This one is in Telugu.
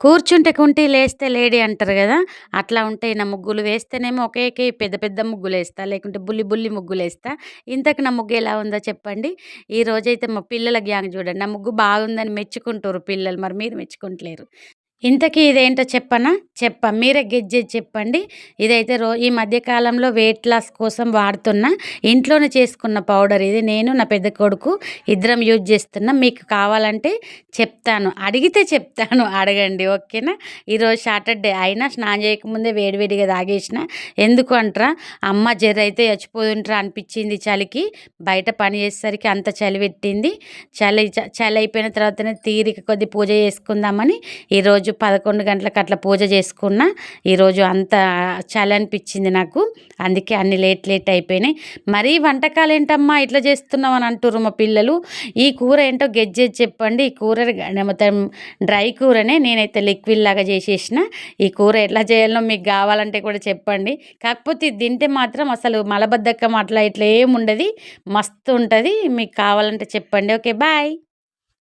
కూర్చుంటే కుంటి లేస్తే లేడీ అంటారు కదా అట్లా ఉంటాయి నా ముగ్గులు వేస్తేనేమో ఒకే పెద్ద పెద్ద ముగ్గులు వేస్తా లేకుంటే బుల్లి బుల్లి ముగ్గులు వేస్తా. ఇంతకు నా ముగ్గు ఎలా ఉందో చెప్పండి. ఈ రోజైతే మా పిల్లల గ్యాంగ్ చూడండి నా ముగ్గు బాగుందని మెచ్చుకుంటారు పిల్లలు మరి మీరు మెచ్చుకుంటలేరు. ఇంతకీ ఇదేంటో చెప్పనా? చెప్ప మీరే గెజ్జేది చెప్పండి. ఇదైతే రో ఈ మధ్యకాలంలో వెయిట్ లాస్ కోసం వాడుతున్న ఇంట్లోనే చేసుకున్న పౌడర్ ఇది. నేను నా పెద్ద కొడుకు ఇద్దరం యూజ్ చేస్తున్నా. మీకు కావాలంటే చెప్తాను. అడిగితే చెప్తాను. అడగండి ఓకేనా? ఈరోజు సాటర్డే అయినా స్నానం చేయకముందే వేడివేడిగా తాగేసిన ఎందుకు అంటారా? అమ్మ జర్ర అయితే చచ్చిపోతుంటారా అనిపించింది చలికి. బయట పని చేసేసరికి అంత చలి పెట్టింది. చలి చలి అయిపోయిన తర్వాతనే తీరిక కొద్ది పూజ చేసుకుందామని ఈరోజు రోజు పదకొండు గంటలకు అట్లా పూజ చేసుకున్న ఈరోజు అంత చలి అనిపించింది నాకు. అందుకే అన్ని లేట్ లేట్ అయిపోయినాయి. మరీ వంటకాలు ఏంటమ్మా ఇట్లా చేస్తున్నావు అని అంటుర్రు మా పిల్లలు. ఈ కూర ఏంటో గెజ్జేది చెప్పండి. ఈ కూర మొత్తం డ్రై కూరనే నేనైతే లిక్విడ్ లాగా చేసేసిన. ఈ కూర ఎట్లా చేయాలో మీకు కావాలంటే కూడా చెప్పండి. కాకపోతే తింటే మాత్రం అసలు మలబద్ధకం అట్లా ఇట్లా ఏముండదు. మస్తు ఉంటుంది. మీకు కావాలంటే చెప్పండి. Okay bye.